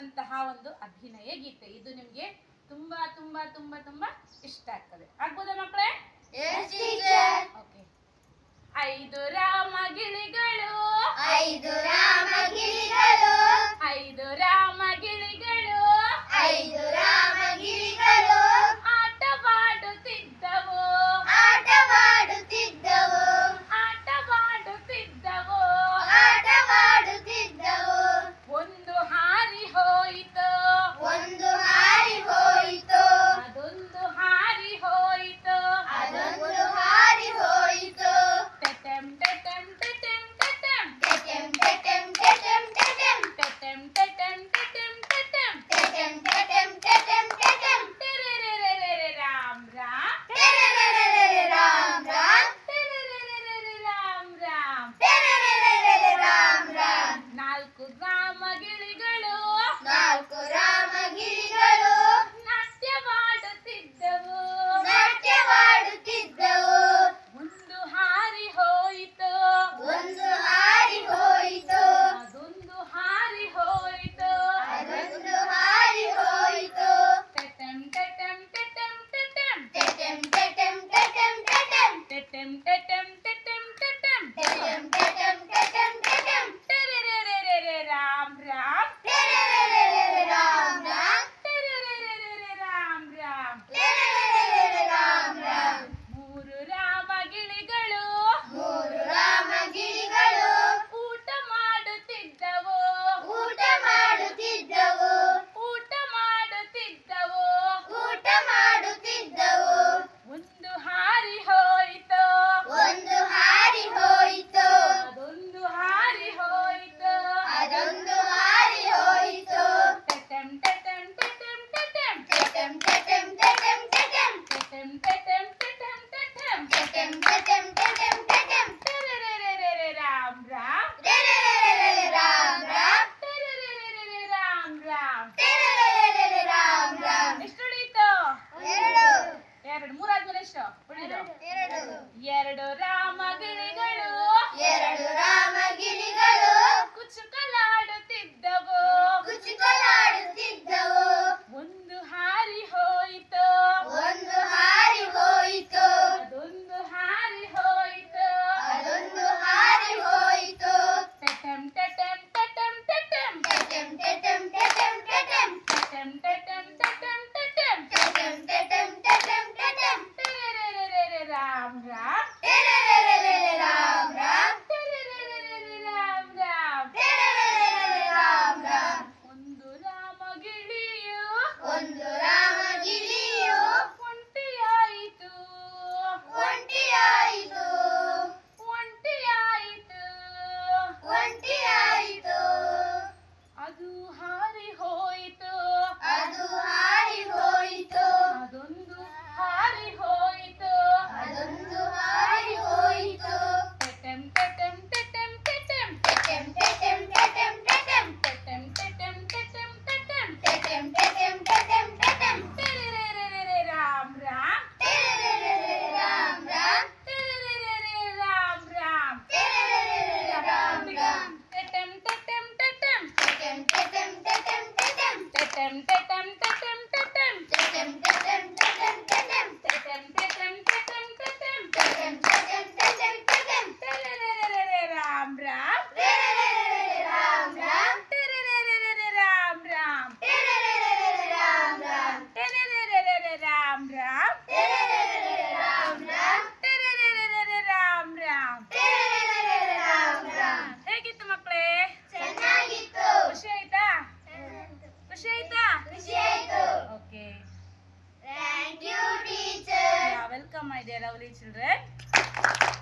ಆದಂತಹ ಒಂದು ಅಭಿನಯ ಗೀತೆ. ಇದು ನಿಮ್ಗೆ ತುಂಬಾ ತುಂಬಾ ತುಂಬಾ ತುಂಬಾ ಇಷ್ಟ ಆಗ್ತದೆ. ಆಗ್ಬೋದಾ ಮಕ್ಕಳೇ ಓಕೆ ಐದು ರಾಮ ಗಿಳಿಗಳು. ಐದು ರಾಮ and ಹಾಕ್ತಿರೋ tempted Welcome, my dear lovely children.